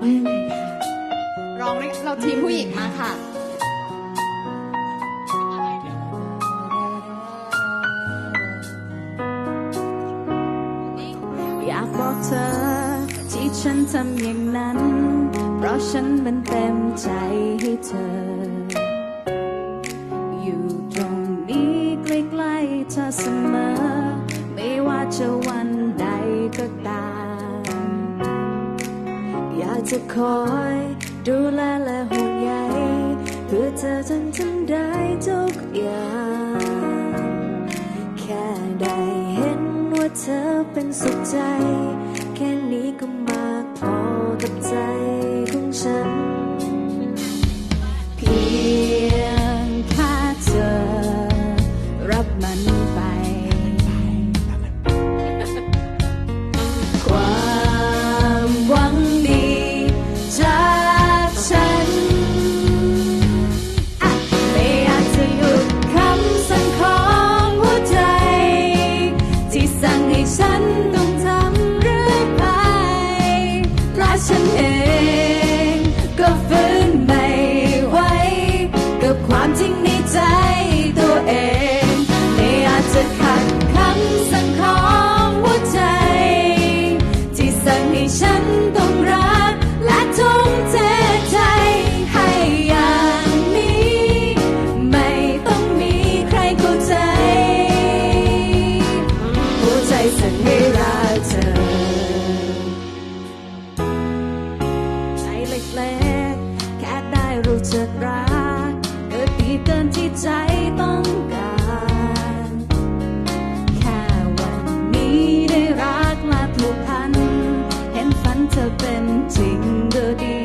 ว่ายังไงคะร้องด้วยเราทีมผู้หญิงมาค่ะ อยากบอกเธอ ที่ฉันทำอย่างนั้น เพราะฉันมันเต็มใจให้เธอ อยู่ตรงนี้ใกล้ๆเธอเสมอ จะคอยดูแลและห่วงใยเพื่อเธอจนทำได้ทุกอย่าง แค่ได้เห็นว่าเธอเป็นสุขใจ แค่นี้ก็มากพอกับใจ จักรักเกิดดีเกินที่ใจต้องการ แค่วันนี้ได้รักและผูกพัน เห็นฝันเธอเป็นจริงก็ดี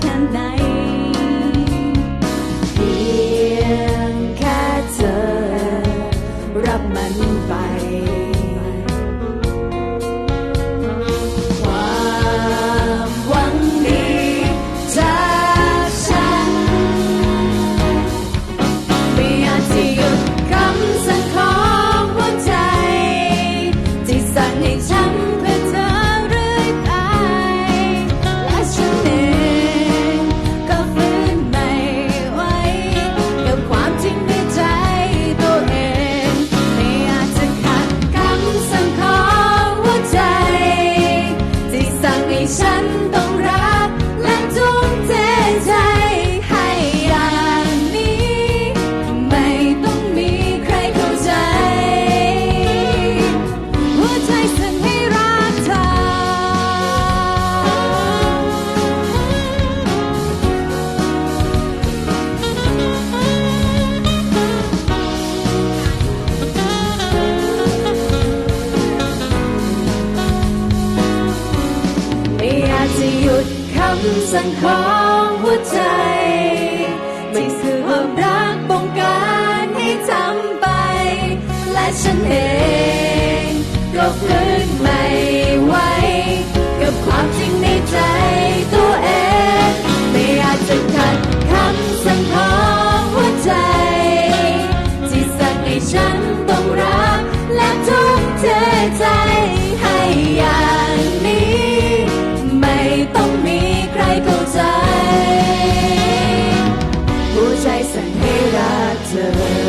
แค่ไหน เพียงแค่เธอ รับมันไป ที่ สั่งของหัวใจไม่คือความรักบงการให้ทำไป และฉันเองก็ฟื้น Jesus.